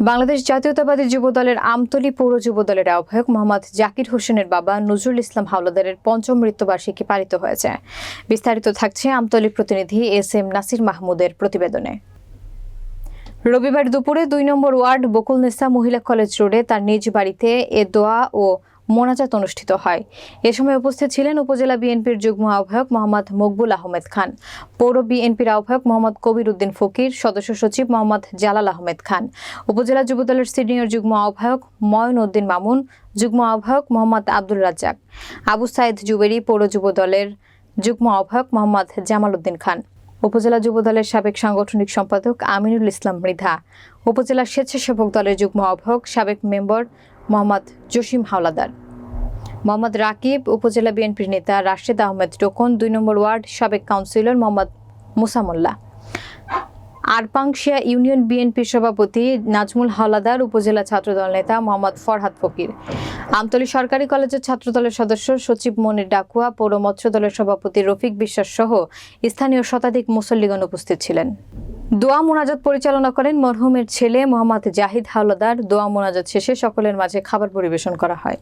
বাংলাদেশ জাতীয়তাবাদী যুবদলের আমতলী পৌর যুবদলের আহ্বায়ক মোহাম্মদ জাকির হোসেনের বাবা নজরুল ইসলাম হাওলাদারের পঞ্চম মৃত্যুবার্ষিকী পালিত হয়েছে। বিস্তারিত থাকছে আমতলী প্রতিনিধি এস এম নাসির মাহমুদের প্রতিবেদনে। রবিবার দুপুরে দুই নম্বর ওয়ার্ড বকুল নেসা মহিলা কলেজ রোডে তার নিজ বাড়িতে এ দোয়া ও মোনাজাত অনুষ্ঠিত হয়। এ সময় উপস্থিত ছিলেন উপজেলা বিএনপির যুগ্ম আহ্বায়ক মোহাম্মদ মকবুল আহমেদ খান, পৌর বিএনপির আহ্বায়ক মোহাম্মদ কবির উদ্দিন ফকির, সদস্য সচিব মোহাম্মদ জালাল আহমেদ খান, উপজেলা যুবদলের সিনিয়র যুগ্ম আহ্বায়ক ময়ন উদ্দিন মামুন, যুগ্ম আহ্বায়ক মোহাম্মদ আব্দুল রাজ্জাক, আবু সাইদ জুবেরি, পৌর যুবদলের যুগ্ম আহ্বায়ক মোহাম্মদ জামাল উদ্দিন খান, উপজেলা যুবদলের সাবেক সাংগঠনিক সম্পাদক আমিনুল ইসলাম মৃধা, উপজেলা স্বেচ্ছাসেবক দলের যুগ্ম আহ্বায়ক সাবেক মেম্বার মোহাম্মদ জসিম হাওলাদার। মোহাম্মদ রাকিব উপজেলা বিএনপির নেতা রাশেদ আহমেদ টোকন দুই নম্বর ওয়ার্ড সাবেক কাউন্সিলর মোহাম্মদ মুসামুল্লাহ। আরপাংশিয়া ইউনিয়ন বিএনপির সভাপতি নাজমুল হাওলাদার উপজেলা ছাত্রদল নেতা মোহাম্মদ ফরহাদ ফকির। আমতলী সরকারি কলেজের ছাত্রদলের সদস্য সচিব মনির ডাকুয়া, পৌর মৎস্য দলের সভাপতি রফিক বিশ্বাস সহ স্থানীয় শতাধিক মুসল্লিগণ উপস্থিত ছিলেন। দোয়া মোনাজাত পরিচালনা করেন মরহুমের ছেলে মোহাম্মদ জাহিদ হাওলাদার। দোয়া মোনাজাত শেষে সকলের মাঝে খাবার পরিবেশন করা হয়।